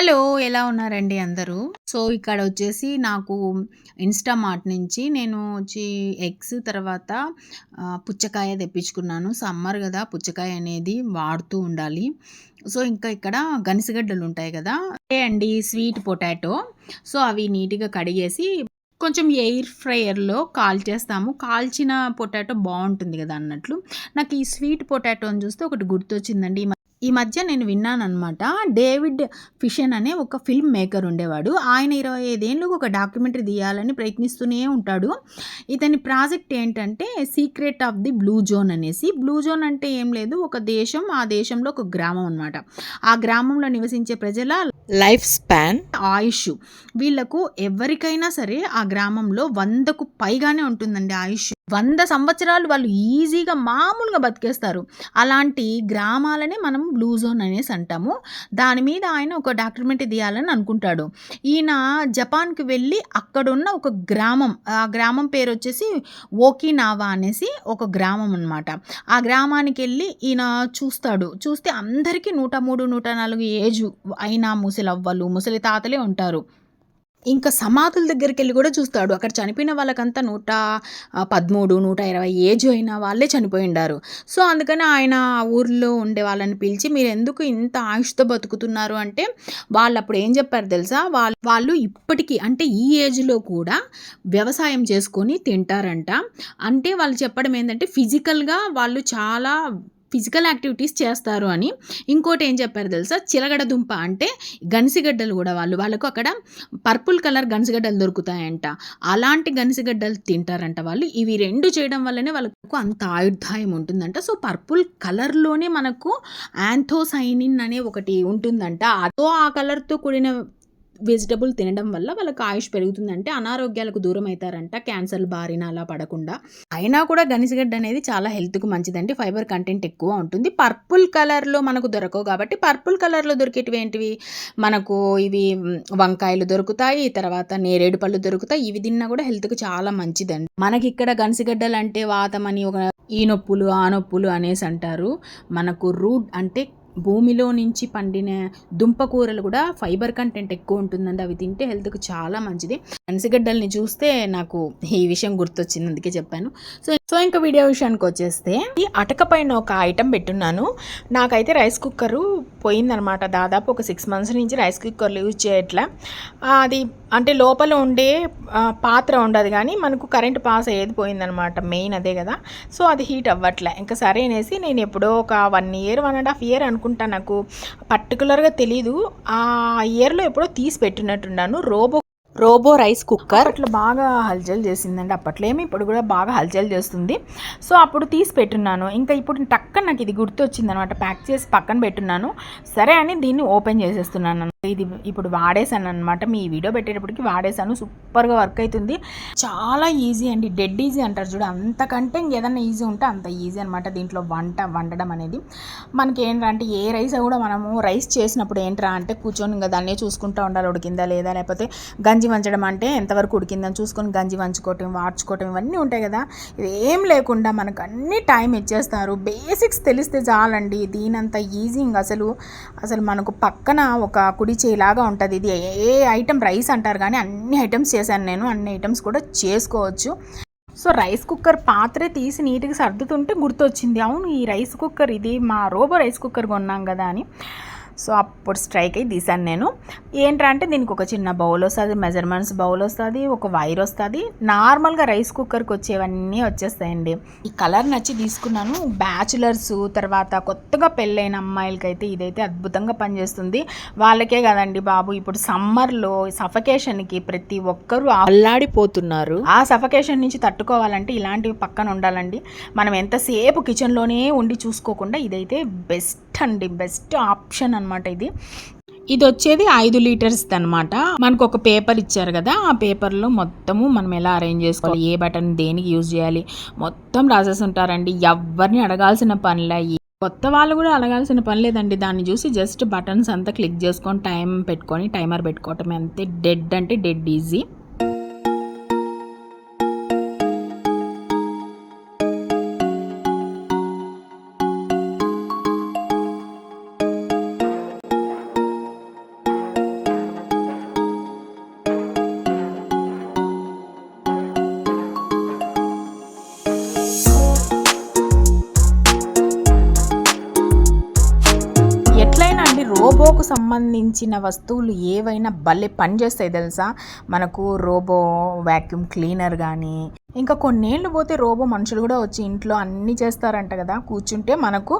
Hello ఎలా ఉన్నారండి అందరూ? సో ఇక్కడ వచ్చేసి నాకు ఇన్స్టామార్ట్ నుంచి నేను వచ్చి ఎగ్స్ తర్వాత పుచ్చకాయ తెప్పించుకున్నాను. సమ్మర్ కదా పుచ్చకాయ అనేది వాడుతూ ఉండాలి. సో ఇంకా ఇక్కడ గనిసగడ్డలు ఉంటాయి కదా అదే అండి? Sweet potato. సో అవి నీట్గా కడిగేసి కొంచెం ఎయిర్ ఫ్రైయర్లో కాల్ చేస్తాము. కాల్చిన పొటాటో బాగుంటుంది కదా అన్నట్లు. నాకు ఈ స్వీట్ పొటాటోని చూస్తే ఒకటి గుర్తొచ్చిందండి. ఈ మధ్య నేను విన్నానమాట డేవిడ్ ఫిషన్ అనే ఒక ఫిల్మ్ మేకర్ ఉండేవాడు. ఆయన ఇరవై ఐదేళ్ళు ఒక డాక్యుమెంటరీ తీయాలని ప్రయత్నిస్తూనే ఉంటాడు. ఇతని ప్రాజెక్ట్ ఏంటంటే secret of the blue zone అనేసి. బ్లూ జోన్ అంటే ఏం లేదు ఒక దేశం ఆ దేశంలో ఒక గ్రామం అనమాట ఆ గ్రామంలో నివసించే ప్రజల లైఫ్ స్పాన్ ఆయుష్. వీళ్ళకు ఎవరికైనా సరే ఆ గ్రామంలో వందకు పైగానే ఉంటుందండి ఆయుష్. వంద సంవత్సరాలు వాళ్ళు ఈజీగా మామూలుగా బతికేస్తారు. అలాంటి గ్రామాలనే మనం బ్లూ జోన్ అనేసి అంటాము. దాని మీద ఆయన ఒక డాక్యుమెంటరీ తీయాలని అనుకుంటాడు. ఈయన జపాన్కి వెళ్ళి అక్కడున్న ఒక గ్రామం ఆ గ్రామం పేరు వచ్చేసి ఓకినావా అనేసి ఒక గ్రామం అనమాట ఆ గ్రామానికి వెళ్ళి ఈయన చూస్తాడు. చూస్తే అందరికీ నూట మూడు నూట నాలుగు ఏజ్ ముసలి ముసలవ్వలు ముసలి తాతలే ఉంటారు. ఇంకా సమాధుల దగ్గరికి వెళ్ళి కూడా చూస్తాడు. అక్కడ చనిపోయిన వాళ్ళకంతా నూట పదమూడు నూట ఇరవై ఏజ్ అయిన వాళ్ళే చనిపోయి ఉండారు. సో అందుకని ఆయన ఆ ఊర్లో ఉండే వాళ్ళని పిలిచి మీరు ఎందుకు ఇంత ఆయుష్తో బతుకుతున్నారు? అంటే వాళ్ళు అప్పుడు ఏం చెప్పారు తెలుసా? వాళ్ళు వాళ్ళు ఇప్పటికీ అంటే ఈ ఏజ్లో కూడా వ్యవసాయం చేసుకొని తింటారంట. అంటే వాళ్ళు చెప్పడం ఏంటంటే ఫిజికల్గా వాళ్ళు చాలా ఫిజికల్ యాక్టివిటీస్ చేస్తారు అని. ఇంకోటి ఏం చెప్పారు తెలుసా? చిలగడ దుంప అంటే గనిసిగడ్డలు కూడా వాళ్ళు. వాళ్ళకు అక్కడ పర్పుల్ కలర్ గనిసిగడ్డలు దొరుకుతాయంట. అలాంటి గనిసిగడ్డలు తింటారంట వాళ్ళు. ఇవి రెండు చేయడం వల్లనే వాళ్ళకు అంత ఆయుర్దాయం ఉంటుందంట. సో పర్పుల్ కలర్లోనే మనకు యాంథోసైనిన్ అనే ఒకటి ఉంటుందంట. అదో ఆ కలర్తో కూడిన వెజిటబుల్ తినడం వల్ల వాళ్ళకి ఆయుష్ పెరుగుతుందంటే అనారోగ్యాలకు దూరం అవుతారంట క్యాన్సర్ బారిన అలా పడకుండా. అయినా కూడా గనిసగడ్డ అనేది చాలా హెల్త్కు మంచిదండి. ఫైబర్ కంటెంట్ ఎక్కువ ఉంటుంది. పర్పుల్ కలర్లో మనకు దొరకవు కాబట్టి పర్పుల్ కలర్లో దొరికేటివి ఏంటివి? మనకు ఇవి వంకాయలు దొరుకుతాయి తర్వాత నేరేడు పళ్ళు దొరుకుతాయి. ఇవి తిన్నా కూడా హెల్త్కి చాలా మంచిదండి. మనకి ఇక్కడ గనిసగడ్డలు అంటే వాతం అని ఒక ఈ నొప్పులు ఆ నొప్పులు అనేసి అంటారు. మనకు రూట్ అంటే భూమిలో నుంచి పండిన దుంప కూరలు కూడా ఫైబర్ కంటెంట్ ఎక్కువ ఉంటుందండి. అవి తింటే హెల్త్కి చాలా మంచిది. గనిసగడ్డల్ని చూస్తే నాకు ఈ విషయం గుర్తొచ్చింది అందుకే చెప్పాను. సో సో ఇంకా వీడియో విషయానికి వచ్చేస్తే ఈ అటక పైన ఒక ఐటెం పెట్టున్నాను. నాకైతే రైస్ కుక్కరు పోయిందనమాట. దాదాపు ఒక సిక్స్ మంత్స్ నుంచి రైస్ కుక్కర్లు యూజ్ చేయట్లా. అది అంటే లోపల ఉండే పాత్ర ఉండదు కానీ మనకు కరెంట్ పాస్ అయ్యేది పోయిందనమాట. మెయిన్ అదే కదా. సో అది హీట్ అవ్వట్లే. ఇంకా సరే అనేసి నేను ఎప్పుడో ఒక one year one and half year అనుకుంటా నాకు. పర్టికులర్గా తెలీదు. ఆ ఇయర్లో ఎప్పుడో తీసి పెట్టినట్టున్నాను. Robo robo rice cooker. అట్లా బాగా హల్చల్ చేసిందండి. అప్పట్లో ఏమి ఇప్పుడు కూడా బాగా హల్చల్ చేస్తుంది. సో అప్పుడు తీసి పెట్టున్నాను. ఇంకా ఇప్పుడు టక్క నాకు ఇది గుర్తొచ్చింది అనమాట ప్యాక్ చేసి పక్కన పెట్టున్నాను. సరే అని దీన్ని ఓపెన్ చేసేస్తున్నాను ఇది ఇప్పుడు వాడేసాను అనమాట మీ వీడియో పెట్టేటప్పటికి వాడేసాను సూపర్గా వర్క్ అవుతుంది చాలా ఈజీ అండి. డెడ్ ఈజీ అంటారు చూడు. అంతకంటే ఇంకేదన్నా ఈజీ ఉంటే అంత ఈజీ అనమాట దీంట్లో వంట వండడం అనేది. మనకి ఏంటంటే ఏ రైస్ కూడా మనము రైస్ చేసినప్పుడు ఏంట్రా అంటే కూర్చొని ఇంకా దాన్నే చూసుకుంటూ ఉండాలి. ఉడికిందా లేదా? లేకపోతే గంజి వంచడం అంటే ఎంతవరకు ఉడికిందని చూసుకొని గంజి వంచుకోవటం వాడ్చుకోవటం ఇవన్నీ ఉంటాయి కదా. ఇది ఏం లేకుండా మనకు అన్ని టైం ఇచ్చేస్తారు. బేసిక్స్ తెలిస్తే చాలండి. దీనంత ఈజీ ఇంకా అసలు. అసలు మనకు పక్కన ఒక కుడి చేలాగా ఉంటుంది. ఇది ఏ ఐటెం రైస్ అంటారు కానీ అన్ని ఐటమ్స్ చేశాను నేను. అన్ని ఐటమ్స్ కూడా చేసుకోవచ్చు. సో రైస్ కుక్కర్ పాత్ర తీసి నీట్గా సర్దుతుంటే గుర్తొచ్చింది. అవును ఈ రైస్ కుక్కర్ ఇది మా రోబో రైస్ కుక్కర్ కొన్నాం కదా అని. సో అప్పుడు స్ట్రైక్ అయి తీసాను నేను. ఏంటంటే దీనికి ఒక చిన్న బౌల్ వస్తుంది మెజర్మెంట్స్ బౌల్ వస్తుంది ఒక వైర్ వస్తుంది. నార్మల్గా రైస్ కుక్కర్కి వచ్చేవన్నీ వచ్చేస్తాయండి. ఈ కలర్ నచ్చి తీసుకున్నాను. బ్యాచులర్స్ తర్వాత కొత్తగా పెళ్ళైన అమ్మాయిలకైతే ఇదైతే అద్భుతంగా పనిచేస్తుంది. వాళ్ళకే కదండి బాబు ఇప్పుడు సమ్మర్లో సఫకేషన్కి ప్రతి ఒక్కరూ అల్లాడిపోతున్నారు. ఆ సఫకేషన్ నుంచి తట్టుకోవాలంటే ఇలాంటివి పక్కన ఉండాలండి. మనం ఎంతసేపు కిచెన్లోనే ఉండి చూసుకోకుండా ఇదైతే బెస్ట్ అండి బెస్ట్ ఆప్షన్ అనమాట ఇది. ఇది వచ్చేది ఐదు లీటర్స్ అనమాట మనకు ఒక పేపర్ ఇచ్చారు కదా ఆ పేపర్లో మొత్తము మనం ఎలా అరేంజ్ చేసుకోవాలి ఏ బటన్ దేనికి యూజ్ చేయాలి మొత్తం రాసేసి ఉంటారండి. ఎవరిని అడగాల్సిన పనులే కొత్త వాళ్ళు కూడా అడగాల్సిన పని లేదండి. దాన్ని చూసి జస్ట్ బటన్స్ అంతా క్లిక్ చేసుకొని టైం పెట్టుకొని టైమర్ పెట్టుకోవటం అంతే. డెడ్ అంటే డెడ్ ఈజీ. సంబంధించిన వస్తువులు ఏవైనా భలే పని చేస్తాయి తెలుసా? మనకు రోబో వ్యాక్యూమ్ క్లీనర్ కానీ ఇంకా కొన్నేళ్ళు పోతే రోబో మనుషులు కూడా వచ్చి ఇంట్లో అన్నీ చేస్తారంట కదా. కూర్చుంటే మనకు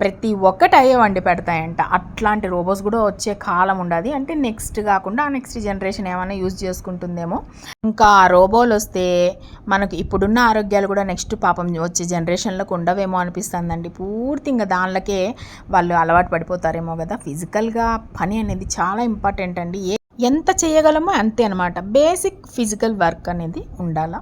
ప్రతి ఒక్కటి అయ్యే వండి పెడతాయంట. అట్లాంటి రోబోస్ కూడా వచ్చే కాలం ఉండదు. అంటే నెక్స్ట్ కాకుండా ఆ నెక్స్ట్ జనరేషన్ ఏమైనా యూజ్ చేసుకుంటుందేమో. ఇంకా ఆ రోబోలు వస్తే మనకు ఇప్పుడున్న ఆరోగ్యాలు కూడా నెక్స్ట్ పాపం వచ్చే జనరేషన్లకు ఉండవేమో అనిపిస్తుందండి. పూర్తి ఇంకా దానిలకే వాళ్ళు అలవాటు పడిపోతారేమో కదా. ఫిజికల్గా పని అనేది చాలా ఇంపార్టెంట్ అండి. ఏ ఎంత చేయగలమో అంతే అనమాట బేసిక్ ఫిజికల్ వర్క్ అనేది ఉండాలా.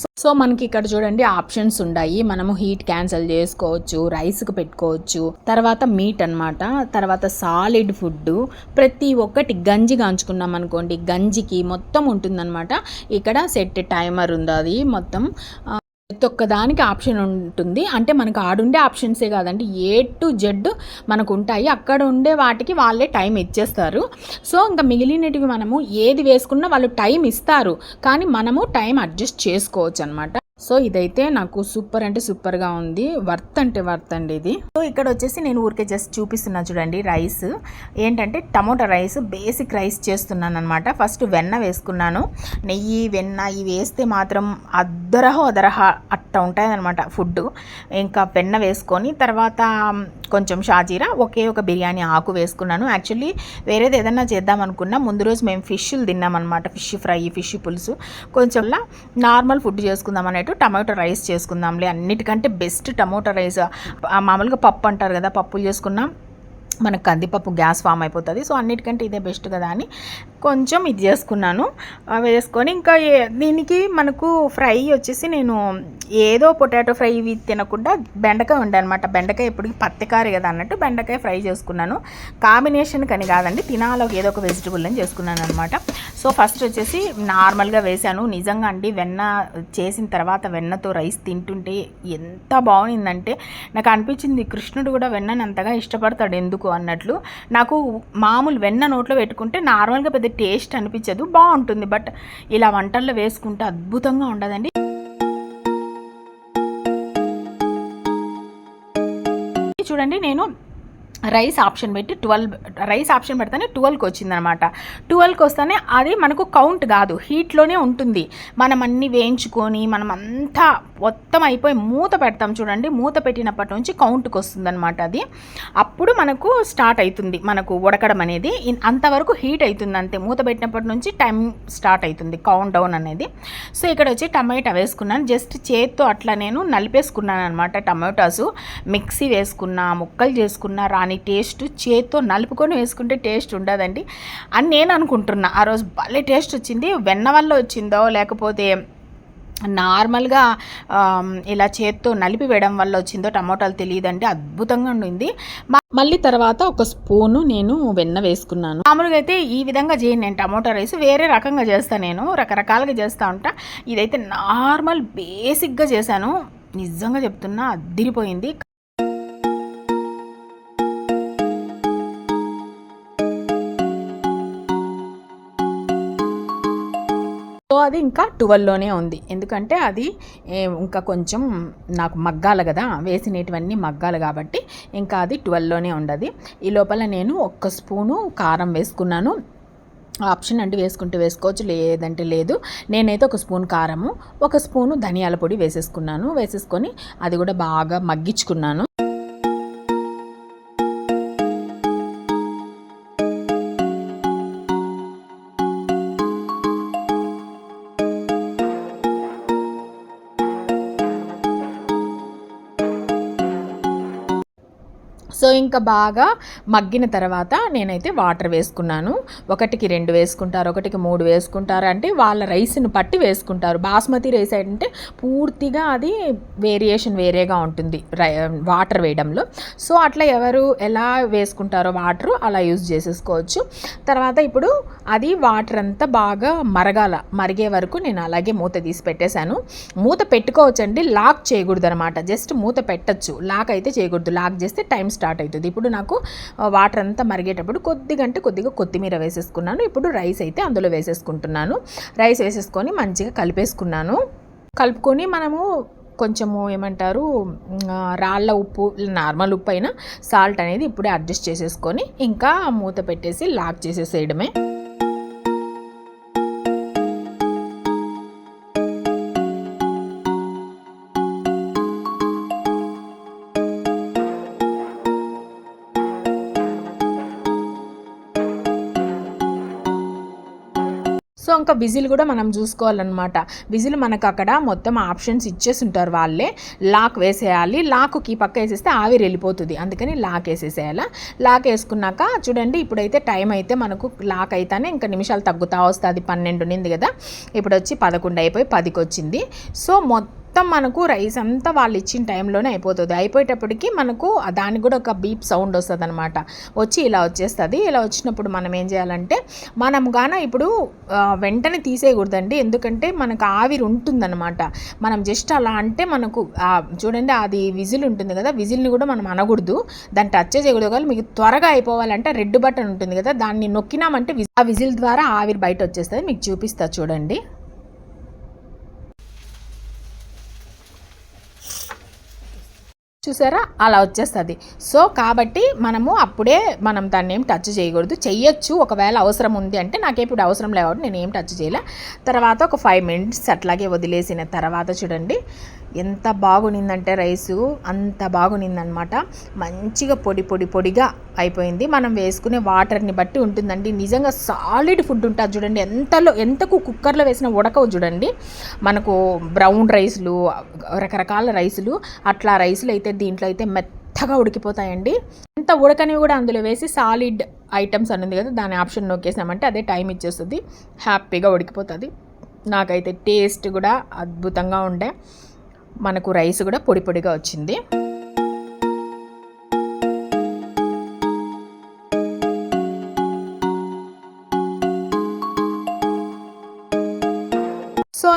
సో సో మనకి ఇక్కడ చూడండి ఆప్షన్స్ ఉన్నాయి మనము హీట్ క్యాన్సిల్ చేసుకోవచ్చు రైస్కి పెట్టుకోవచ్చు. తర్వాత మీట్ అన్నమాట. తర్వాత సాలిడ్ ఫుడ్ ప్రతి ఒక్కటి గంజి కాంచుకున్నాం అనుకోండి గంజికి మొత్తం ఉంటుందన్నమాట. ఇక్కడ సెట్ టైమర్ ఉంది అది మొత్తం ప్రతి ఒక్క దానికి ఆప్షన్ ఉంటుంది. అంటే మనకు ఆడుండే ఆప్షన్సే కాదండి. ఏ టు జెడ్ మనకు ఉంటాయి అక్కడ ఉండే వాటికి వాళ్ళే టైం ఇచ్చేస్తారు. సో ఇంకా మిగిలినటివి మనము ఏది వేసుకున్నా వాళ్ళు టైం ఇస్తారు. కానీ మనము టైం అడ్జస్ట్ చేసుకోవచ్చు అనమాట సో ఇదైతే నాకు సూపర్ అంటే సూపర్గా ఉంది. వర్త్ అంటే వర్త్ అండి ఇది. సో ఇక్కడ వచ్చేసి నేను ఊరికే జస్ట్ చూపిస్తున్నా చూడండి రైస్. ఏంటంటే టమోటా రైస్ బేసిక్ రైస్ చేస్తున్నాను అనమాట ఫస్ట్ వెన్న వేసుకున్నాను. నెయ్యి వెన్న ఇవి వేస్తే మాత్రం అద్దరహ అదరహ అట్ట ఉంటాయన్నమాట ఫుడ్. ఇంకా వెన్న వేసుకొని తర్వాత కొంచెం షాజీరా ఒకే ఒక బిర్యానీ ఆకు వేసుకున్నాను. యాక్చువల్లీ వేరేది ఏదన్నా చేద్దాం అనుకున్నా ముందు రోజు మేము ఫిష్లు తిన్నామన్నమాట. ఫిష్ ఫ్రై ఫిష్ పులుసు. కొంచెంలా నార్మల్ ఫుడ్ చేసుకుందాం అన్నట్టు టమాటో రైస్ చేసుకుందాంలే. అన్నిటికంటే బెస్ట్ టమాటో రైస్. మామూలుగా పప్పు అంటారు కదా పప్పులు చేసుకున్నాం. మనకు కందిపప్పు గ్యాస్ ఫామ్ అయిపోతుంది. సో అన్నిటికంటే ఇదే బెస్ట్ కదా అని కొంచెం ఇది చేసుకున్నాను. అవి వేసుకొని ఇంకా దీనికి మనకు ఫ్రై వచ్చేసి నేను ఏదో పొటాటో ఫ్రై ఇవి తినకుండా బెండకాయ ఉండనమాట బెండకాయ ఎప్పటికి పత్తికారి కదా అన్నట్టు బెండకాయ ఫ్రై చేసుకున్నాను. కాంబినేషన్ కని కాదండి తినాలో ఏదో ఒక వెజిటబుల్ అని చేసుకున్నాను అనమాట సో ఫస్ట్ వచ్చేసి నార్మల్గా వేశాను. నిజంగా అండి వెన్న చేసిన తర్వాత వెన్నతో రైస్ తింటుంటే ఎంత బాగుందంటే నాకు అనిపించింది కృష్ణుడు కూడా వెన్నను అంతగా ఇష్టపడతాడు. ఎందుకు అన్నట్లు నాకు మామూలు వెన్న నోట్లో పెట్టుకుంటే నార్మల్గా పెద్ద టేస్ట్ అనిపించదు బాగుంటుంది. బట్ ఇలా వంటల్లో వేసుకుంటే అద్భుతంగా ఉండదండి. చూడండి నేను రైస్ ఆప్షన్ పెట్టి ట్వెల్వ్ రైస్ ఆప్షన్ పెడితేనే ట్వెల్వ్కి వచ్చిందనమాట. ట్వెల్వ్కి వస్తేనే అది మనకు కౌంట్ కాదు. హీట్లోనే ఉంటుంది. మనం అన్ని వేయించుకొని మనం అంతా మొత్తం అయిపోయి మూత పెడతాం చూడండి. మూత పెట్టినప్పటి నుంచి కౌంట్కి వస్తుందన్నమాట అది. అప్పుడు మనకు స్టార్ట్ అవుతుంది. మనకు ఉడకడం అనేది అంతవరకు హీట్ అవుతుంది అంతే. మూత పెట్టినప్పటి నుంచి టైం స్టార్ట్ అవుతుంది. కౌంట్ డౌన్ అనేది. సో ఇక్కడ వచ్చి టమాటా వేసుకున్నాను. జస్ట్ చేత్తో అట్లా నేను నలిపేసుకున్నాను అనమాట టమాటాసు. మిక్సీ వేసుకున్నా ముక్కలు చేసుకున్నా రాని టేస్ట్ చేత్తో నలుపుకొని వేసుకుంటే టేస్ట్ ఉండదండి. అని నేను అనుకుంటున్నా. ఆ రోజు భలే టేస్ట్ వచ్చింది. వెన్న వల్ల వచ్చిందో లేకపోతే నార్మల్గా ఇలా చేత్తో నలిపి వేయడం వల్ల వచ్చిందో టమోటాలు తెలియదండి. అద్భుతంగా ఉండింది. మళ్ళీ తర్వాత ఒక స్పూను నేను వెన్న వేసుకున్నాను. మామూలుగా అయితే ఈ విధంగా చేయను నేను టమోటా రైస్. వేరే రకంగా చేస్తాను నేను. రకరకాలుగా చేస్తూ ఉంటా. ఇదైతే నార్మల్ బేసిక్గా చేశాను. నిజంగా చెప్తున్నా అద్దిరిపోయింది సో అది ఇంకా ట్వెల్వ్లోనే ఉంది. ఎందుకంటే అది ఇంకా కొంచెం నాకు మగ్గాలి కదా వేసినటువన్నీ మగ్గాలి కాబట్టి ఇంకా అది ట్వెల్వ్లోనే ఉండదు. ఈ లోపల నేను ఒక్క స్పూను కారం వేసుకున్నాను. ఆప్షన్ అంటే వేసుకుంటే వేసుకోవచ్చు లేదంటే లేదు. నేనైతే ఒక స్పూన్ కారము ఒక స్పూను ధనియాల పొడి వేసేసుకున్నాను. వేసేసుకొని అది కూడా బాగా మగ్గించుకున్నాను. ఇంకా బాగా మగ్గిన తర్వాత నేనైతే వాటర్ వేసుకున్నాను. ఒకటికి రెండు వేసుకుంటారు ఒకటికి మూడు వేసుకుంటారు. అంటే వాళ్ళ రైస్ని పట్టి వేసుకుంటారు. బాస్మతి రైస్ అంటే పూర్తిగా అది వేరియేషన్ వేరేగా ఉంటుంది రై వాటర్ వేయడంలో. సో అట్లా ఎవరు ఎలా వేసుకుంటారో వాటర్ అలా యూజ్ చేసేసుకోవచ్చు. తర్వాత ఇప్పుడు అది వాటర్ అంతా బాగా మరగాల మరిగే వరకు నేను అలాగే మూత తీసి పెట్టేశాను. మూత పెట్టుకోవచ్చండి లాక్ చేయకూడదు అనమాట జస్ట్ మూత పెట్టచ్చు. లాక్ అయితే చేయకూడదు. లాక్ చేస్తే టైం స్టార్ట్ అవుతుంది. ఇప్పుడు నాకు వాటర్ అంతా మరిగేటప్పుడు కొద్దిగా అంటే కొద్దిగా కొత్తిమీర వేసేసుకున్నాను. ఇప్పుడు రైస్ అయితే అందులో వేసేసుకుంటున్నాను. రైస్ వేసేసుకొని మంచిగా కలిపేసుకున్నాను. కలుపుకొని మనము కొంచెము ఏమంటారు రాళ్ళ ఉప్పు నార్మల్ ఉప్పు అయినా సాల్ట్ అనేది ఇప్పుడే అడ్జస్ట్ చేసేసుకొని ఇంకా మూత పెట్టేసి లాక్ చేసేసేయడమే. సో ఇంకా విజిల్ కూడా మనం చూసుకోవాలన్నమాట. విజిల్ మనకు అక్కడ మొత్తం ఆప్షన్స్ ఇచ్చేసి ఉంటారు వాళ్ళే. లాక్ వేసేయాలి. లాక్కి పక్క వేసేస్తే ఆవిరి వెళ్ళిపోతుంది. అందుకని లాక్ వేసేసేయాలా. లాక్ వేసుకున్నాక చూడండి ఇప్పుడైతే టైం అయితే మనకు లాక్ అయితేనే ఇంకా నిమిషాలు తగ్గుతా వస్తుంది. పన్నెండు నింది కదా. ఇప్పుడు వచ్చి పదకొండు అయిపోయి పదికి వచ్చింది సో మొత్తం మొత్తం మనకు రైస్ అంతా వాళ్ళు ఇచ్చిన టైంలోనే అయిపోతుంది. అయిపోయేటప్పటికి మనకు దానికి కూడా ఒక బీప్ సౌండ్ వస్తుంది అనమాట వచ్చి ఇలా వచ్చేస్తుంది. ఇలా వచ్చినప్పుడు మనం ఏం చేయాలంటే మనం గాన ఇప్పుడు వెంటనే తీసేయకూడదండి. ఎందుకంటే మనకు ఆవిరి ఉంటుందన్నమాట. మనం జస్ట్ అలా అంటే మనకు చూడండి అది విజిల్ ఉంటుంది కదా విజిల్ని కూడా మనం అనకూడదు. దాన్ని టచ్ చేయకూడదు. కానీ మీకు త్వరగా అయిపోవాలంటే రెడ్ బటన్ ఉంటుంది కదా దాన్ని నొక్కినామంటే ఆ విజిల్ ద్వారా ఆవిరి బయట వచ్చేస్తుంది. మీకు చూపిస్తా చూడండి. చూసారా? అలా వచ్చేస్తుంది. సో కాబట్టి మనము అప్పుడే మనం దాన్ని ఏం టచ్ చేయకూడదు. చెయ్యొచ్చు. ఒకవేళ అవసరం ఉంది అంటే నాకు ఇప్పుడు అవసరం లేదు నేను ఏం టచ్ చేయలే. తర్వాత ఒక ఫైవ్ మినిట్స్ అట్లాగే వదిలేసిన తర్వాత చూడండి. ఎంత బాగునిందంటే రైసు. అంత బాగునిందనమాట మంచిగా పొడి పొడి పొడిగా అయిపోయింది. మనం వేసుకునే వాటర్ని బట్టి ఉంటుందండి. నిజంగా సాలిడ్ ఫుడ్ ఉంటుంది చూడండి. ఎంతలో ఎంతకు కుక్కర్లో వేసిన ఉడకవు చూడండి. మనకు బ్రౌన్ రైస్లు రకరకాల రైసులు అట్లా రైసులు అయితే దీంట్లో అయితే మెత్తగా ఉడికిపోతాయండి. ఎంత ఉడకనివి కూడా అందులో వేసి సాలిడ్ ఐటమ్స్ అని ఉంది కదా దాని ఆప్షన్ నొక్కేసామంటే అదే టైం ఇచ్చేస్తుంది. హ్యాపీగా ఉడికిపోతుంది. నాకైతే టేస్ట్ కూడా అద్భుతంగా ఉండే. మనకు రైస్ కూడా పొడి పొడిగా వచ్చింది.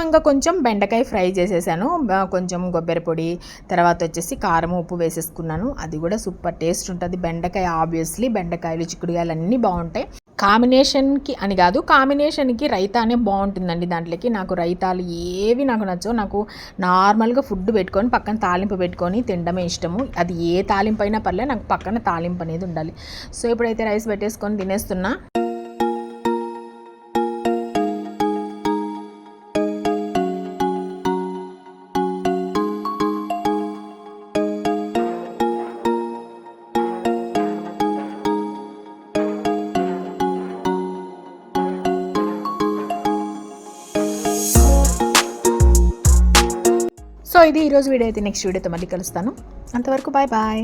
ఇంకా కొంచెం బెండకాయ ఫ్రై చేసేసాను. కొంచెం కొబ్బరి పొడి తర్వాత వచ్చేసి కారం ఉప్పు వేసేసుకున్నాను. అది కూడా సూపర్ టేస్ట్ ఉంటుంది. బెండకాయ ఆబ్వియస్లీ బెండకాయలు చిక్కుడుకాయలు అన్నీ బాగుంటాయి. కాంబినేషన్కి అని కాదు కాంబినేషన్కి రైతానే బాగుంటుందండి దాంట్లోకి. నాకు రైతాలు ఏవి నాకు నచ్చవు. నాకు నార్మల్గా ఫుడ్ పెట్టుకొని పక్కన తాలింపు పెట్టుకొని తినడమే ఇష్టము. అది ఏ తాలింపు అయినా పర్లేదు నాకు పక్కన తాలింపు అనేది ఉండాలి. సో ఇప్పుడైతే రైస్ పెట్టేసుకొని తినేస్తున్నా. ఈరోజు వీడియో అయితే నెక్స్ట్ వీడియోతో మళ్ళీ కలుస్తాను. అంతవరకు బాయ్ బాయ్